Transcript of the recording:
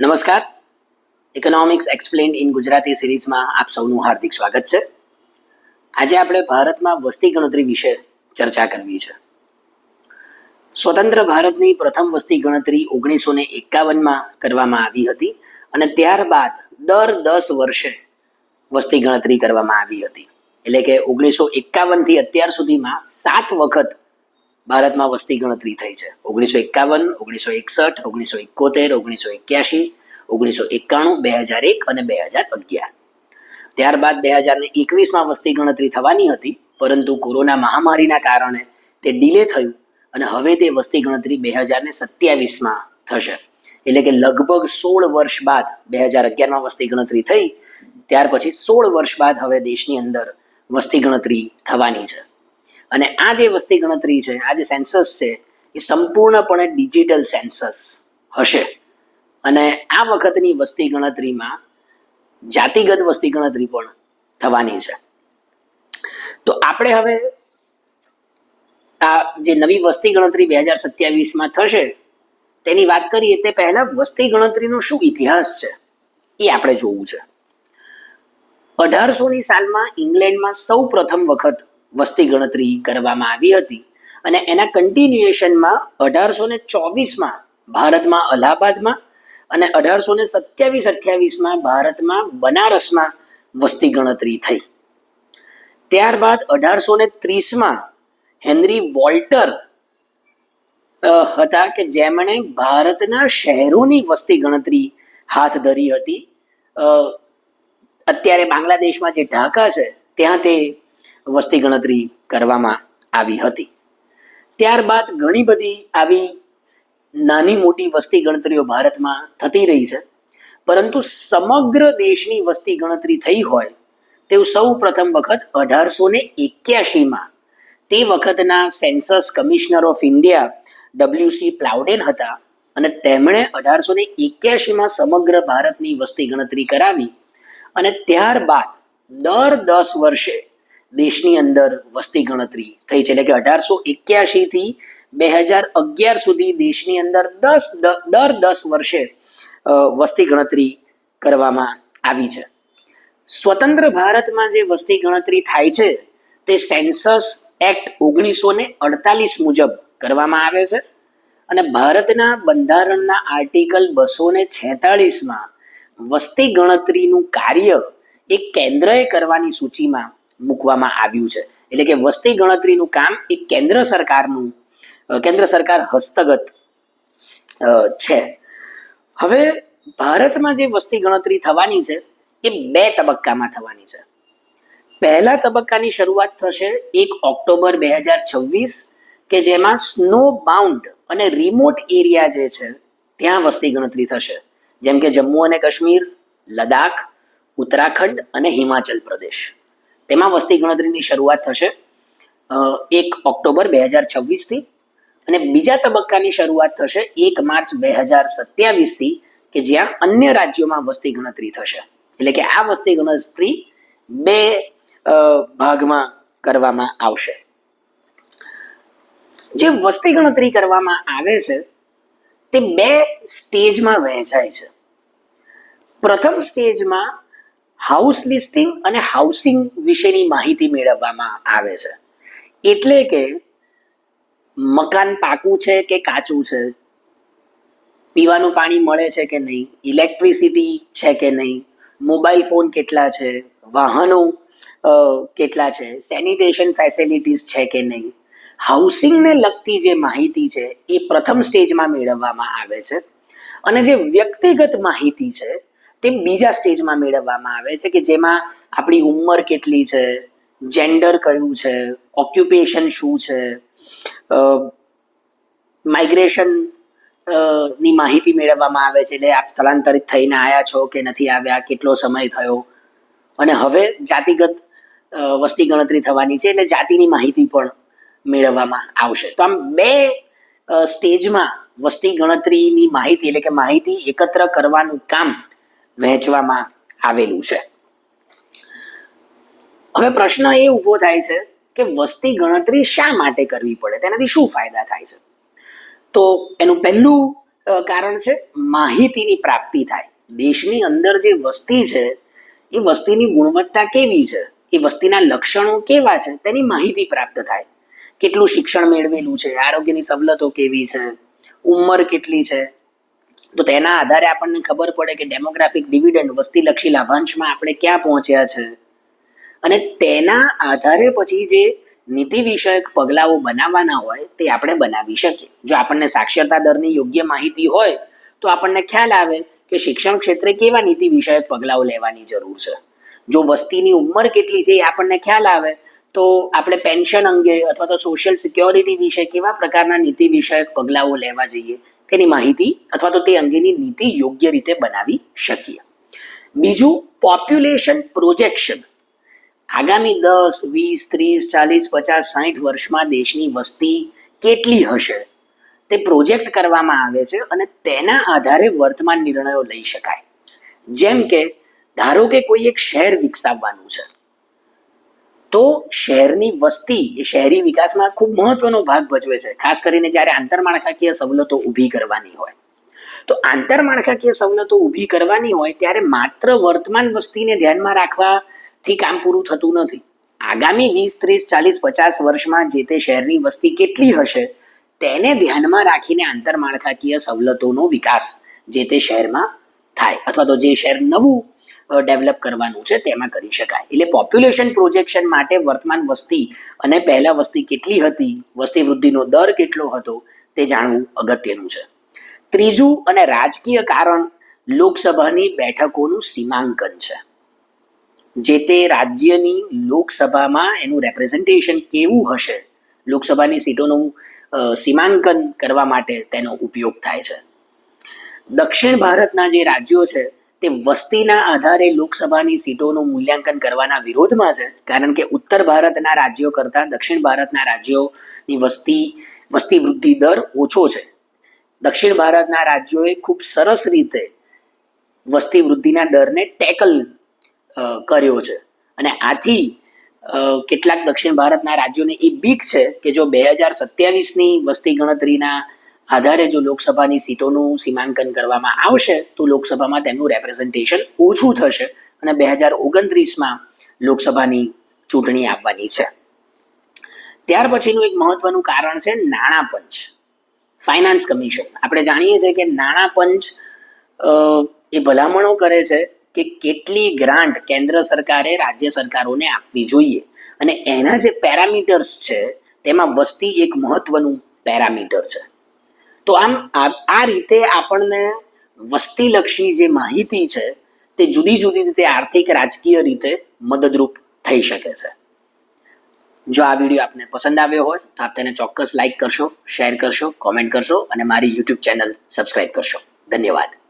નમસ્કાર. Economics explain in Gujarati સિરીઝમાં આપ સૌનું હાર્દિક સ્વાગત છે. આજે આપણે ભારતમાં વસ્તી ગણતરી વિશે ચર્ચા કરવી છે. સ્વતંત્ર ભારતની પ્રથમ વસ્તી ગણતરી ઓગણીસો ને એકાવનમાં કરવામાં આવી હતી અને ત્યારબાદ દર દસ વર્ષે વસ્તી ગણતરી કરવામાં આવી હતી. એટલે કે ઓગણીસો એકાવનથી અત્યાર સુધીમાં સાત વખત ભારતમાં વસ્તી ગણતરી થઈ છે. ઓગણીસો એકાવન, ઓગણીસો એકસઠ, ઓગણીસો એકોતેર, ઓગણીસો એક્યાસી ઓગણીસો એકાણું, બે હજાર એક અને બે હજાર અગિયાર. ત્યારબાદ બે હજાર ને એકવીસમાં વસ્તી ગણતરી થવાની હતી, પરંતુ કોરોના મહામારીના કારણે તે ડિલે થયું અને હવે તે વસ્તી ગણતરી બે હજાર ને સત્યાવીસમાં થશે. એટલે કે લગભગ સોળ વર્ષ બાદ બે હજાર અગિયારમાં વસ્તી ગણતરી થઈ, ત્યાર પછી સોળ વર્ષ બાદ હવે દેશની અંદર વસ્તી ગણતરી થવાની છે. અને આ જે વસ્તી ગણતરી છે, આ જે સેન્સસ છે, એ સંપૂર્ણપણે ડિજિટલ સેન્સસ હશે. અને આ વખતની વસ્તી ગણતરીમાં જાતિગત વસ્તી ગણતરી પણ થવાની છે. તો આપણે હવે આ જે નવી વસ્તી ગણતરી બે હજાર સત્યાવીસમાં થશે, તેની વાત કરીએ, તે પહેલા વસ્તી ગણતરીનો શું ઇતિહાસ છે, એ આપણે જોવું છે. અઢારસો ની સાલમાં ઇંગ્લેન્ડમાં સૌ પ્રથમ વખત વસ્તી ગણતરી કરવામાં આવી હતી. અને એના કન્ટિન્યુએશનમાં અઢારસો ને ચોવીસમાં ભારતમાં અલ્હાબાદમાં અને અઢારસો ને સત્યાવીસ અઠ્યાવીસમાં ભારતમાં બનારસમાં વસ્તી ગણતરી થઈ. ત્યારબાદ અઢારસો ને ત્રીસમાં હેનરી વોલ્ટર હતા કે જેમણે ભારતના શહેરોની વસ્તી ગણતરી હાથ ધરી હતી. અત્યારે બાંગ્લાદેશમાં જે ઢાકા છે, ત્યાં તે વસ્તી ગણતરી કરવામાં આવી હતી. ત્યારબાદ ઘણી બધી આવી નાની મોટી વસ્તી ગણતરીઓ ભારતમાં થતી રહી છે. પરંતુ સમગ્ર દેશની વસ્તી ગણતરી થઈ હોય તેવું સૌ પ્રથમ વખત અઢારસો ને એક્યાસીમાં તે વખતના census commissioner of India W C Plowden હતા અને તેમણે અઢારસો ને એક્યાસીમાં સમગ્ર ભારતની વસ્તી ગણતરી કરાવી અને ત્યારબાદ દર દસ વર્ષે દેશની અંદર વસ્તી ગણતરી થઈ છે. એટલે કે અઢારસો એક્યાસી થી બે હજાર અગિયાર સુધી દેશની અંદર દસ દર દસ વર્ષે વસ્તી ગણતરી કરવામાં આવી છે. સ્વતંત્ર ભારતમાં જે વસ્તી ગણતરી થાય છે, તે સેન્સસ એક્ટ ઓગણીસો ને અડતાલીસ મુજબ કરવામાં આવે છે. અને ભારતના બંધારણના આર્ટિકલ બસો ને છેતાળીસમાં વસ્તી ગણતરીનું કાર્ય એક કેન્દ્રએ કરવાની સૂચિમાં મૂકવામાં આવ્યું છે. એટલે કે વસ્તી ગણતરીનું કામ એ કેન્દ્ર સરકારનું કેન્દ્ર સરકાર હસ્તગત છે. હવે ભારતમાં જે વસ્તી ગણતરી થવાની છે, એ બે તબક્કામાં થવાની છે. પહેલા તબક્કાની શરૂઆત થશે એક ઓક્ટોબર બે હજાર છવ્વીસ, કે જેમાં સ્નો બાઉન્ડ અને રિમોટ એરિયા જે છે, ત્યાં વસ્તી ગણતરી થશે. જેમ કે જમ્મુ અને કાશ્મીર લદાખ ઉત્તરાખંડ અને હિમાચલ પ્રદેશ. તેમાં વસ્તી ગણતરીની શરૂઆત થશે એક ઓક્ટોબર બે હજાર છવ્વીસથી અને બીજા તબક્કાની શરૂઆત થશે એક માર્ચ બે હજાર સત્યાવીસથી કે જ્યાં અન્ય રાજ્યોમાં વસ્તી ગણતરી થશે. એટલે કે આ વસ્તી ગણતરી બે ભાગમાં કરવામાં આવશે. જે વસ્તી ગણતરી કરવામાં આવે છે, તે બે સ્ટેજમાં વહેંચાય છે. પ્રથમ સ્ટેજમાં હાઉસ લિસ્ટિંગ અને હાઉસિંગ વિશેની માહિતી મેળવવામાં આવે છે. એટલે કે મકાન પાકું છે કે કાચું છે? પીવાનું પાણી મળે છે કે નહીં? ઇલેક્ટ્રિસિટી છે કે નહીં? મોબાઈલ ફોન કેટલા છે? વાહનો કેટલા છે? સેનિટેશન ફેસિલિટીઝ છે કે નહીં? હાઉસિંગને લગતી જે માહિતી છે એ પ્રથમ સ્ટેજમાં મેળવવામાં આવે છે. અને જે વ્યક્તિગત માહિતી છે તે બીજા સ્ટેજમાં મેળવવામાં આવે છે કે જેમાં આપણી ઉંમર કેટલી છે જેન્ડર કયું છે ઓક્યુપેશન શું છે માઇગ્રેશનની માહિતી મેળવવામાં આવે છે, એટલે આપ સ્થળાંતરિત થઈને આવ્યા છો કે નથી આવ્યા, કેટલો સમય થયો. અને હવે જાતિગત વસ્તી ગણતરી થવાની છે, એટલે જાતિની માહિતી પણ મેળવવામાં આવશે. તો આમ બે સ્ટેજમાં વસ્તી ગણતરીની માહિતી, એટલે કે માહિતી એકત્ર કરવાનું કામ વહેંચવામાં આવેલું છે. હવે પ્રશ્ન એ ઊભો થાય છે કે વસ્તી ગણતરી શા માટે કરવી પડે? તેનાથી શું ફાયદા થાય છે? તો એનું પહેલું કારણ છે માહિતીની પ્રાપ્તિ થાય. દેશની અંદર જે વસ્તી છે એ વસ્તીની ગુણવત્તા કેવી છે? એ વસ્તીના લક્ષણો કેવા છે? તેની માહિતી પ્રાપ્ત થાય. કેટલું શિક્ષણ મેળવેલું છે? આરોગ્યની સવલતો કેવી છે? ઉંમર કેટલી છે? તો તેના આધારે આપણને ખબર પડે કે ડેમોગ્રાફિક ડિવિડન્ડ વસ્તીલક્ષી લાભાંશમાં આપણે ક્યાં પહોંચ્યા છે. અને તેના આધારે પછી જે નીતિ વિષયક પગલાઓ બનાવવાના હોય તે આપણે બનાવી શકીએ. જો આપણને સાક્ષરતા દરની યોગ્ય માહિતી હોય, તો આપણને ખ્યાલ આવે કે શિક્ષણ ક્ષેત્રે કેવા નીતિ વિષયક પગલાઓ લેવાની જરૂર છે. જો વસ્તીની ઉંમર કેટલી છે એ આપણને ખ્યાલ આવે, તો આપણે પેન્શન અંગે અથવા તો સોશિયલ સિક્યોરિટી વિશે કેવા પ્રકારના નીતિ વિષયક પગલાઓ લેવા જોઈએ તેની માહિતી અથવા તો તે અંગેની નીતિ યોગ્ય રીતે બનાવી શકીએ. બીજું પોપ્યુલેશન પ્રોજેક્શન આગામી દસ, વીસ, ત્રીસ, ચાલીસ, પચાસ સાઠ વર્ષમાં દેશની વસ્તી કેટલી હશે? તે પ્રોજેક્ટ કરવામાં આવે છે અને તેના આધારે વર્તમાન નિર્ણયો લઈ શકાય. જેમ કે, ધારો કે કોઈ એક શહેર વિકસાવવાનું છે. તો શહેરની વસ્તી એ શહેરી વિકાસમાં ખૂબ મહત્વનો ભાગ ભજવે છે. ખાસ કરીને જ્યારે આંતરમાળખાકીય સવલતો ઊભી કરવાની હોય. તો આંતરમાળખાકીય સવલતો ઊભી કરવાની હોય ત્યારે માત્ર વર્તમાન વસ્તીને ધ્યાનમાં રાખવાથી કામ પૂરું થતું નથી. આગામી વીસ, ત્રીસ, ચાલીસ, પચાસ વર્ષમાં જે તે શહેરની વસ્તી કેટલી હશે તેને ધ્યાનમાં રાખીને આંતરમાળખાકીય સવલતોનો વિકાસ જે તે શહેરમાં થાય. અથવા તો જે શહેર નવું ડેવલપ કરવાનું છે તેમાં કરી શકાય. એટલે પોપ્યુલેશન પ્રોજેક્શન માટે વર્તમાન વસ્તી અને પહેલા વસ્તી કેટલી હતી, વસ્તી વૃદ્ધિનો દર કેટલો હતો તે જાણવું અગત્યનું છે. ત્રીજું અને રાજકીય કારણ લોકસભાની બેઠકોનું સીમાંકન છે. જે તે રાજ્યની લોકસભામાં એનું રેપ્રેઝન્ટેશન કેવું હશે, લોકસભાની સીટોનું સીમાંકન કરવા માટે તેનો ઉપયોગ થાય છે. દક્ષિણ ભારતના જે રાજ્યો છે તે વસ્તીના આધારે લોકસભાની સીટોનું મૂલ્યાંકન કરવાના વિરોધમાં છે. કારણ કે ઉત્તર ભારતના રાજ્યો કરતાં દક્ષિણ ભારતના રાજ્યોની વસ્તી વસ્તી વૃદ્ધિ દર ઓછો છે. દક્ષિણ ભારતના રાજ્યોએ ખૂબ સરસ રીતે વસ્તી વૃદ્ધિના દરને ટેકલ કર્યો છે. અને આથી કેટલાક દક્ષિણ ભારતના રાજ્યોને એ બીક છે કે જો બે હજાર સત્યાવીસની વસ્તી ગણતરીના આધારે જો લોકસભાની સીટોનું સીમાંકન કરવામાં આવશે, તો લોકસભામાં તેમનું રેપ્રેઝન્ટેશન ઓછું થશે અને બે હજાર ઓગણત્રીસમાં લોકસભાની ચૂંટણી આવવાની છે. ત્યાર પછીનું એક મહત્વનું કારણ છે નાણાં પંચ ફાઇનાન્સ કમિશન આપણે જાણીએ છીએ કે નાણાં પંચ એ ભલામણો કરે છે કે કેટલી ગ્રાન્ટ કેન્દ્ર સરકારે રાજ્ય સરકારોને આપવી જોઈએ. અને એના જે પેરામીટર્સ છે, તેમાં વસ્તી એક મહત્વનું પેરામીટર છે. તો આમ આ રીતે આપણને વસ્તીલક્ષી જે માહિતી છે, તે જુદી જુદી રીતે આર્થિક રાજકીય રીતે મદદરૂપ થઈ શકે છે. જો આ વીડિયો આપને પસંદ આવ્યો હોય, તો આપ તેને ચોક્કસ લાઈક કરશો, શેર કરશો, કોમેન્ટ કરશો અને મારી યુટ્યુબ ચેનલ સબસ્ક્રાઇબ કરશો. ધન્યવાદ.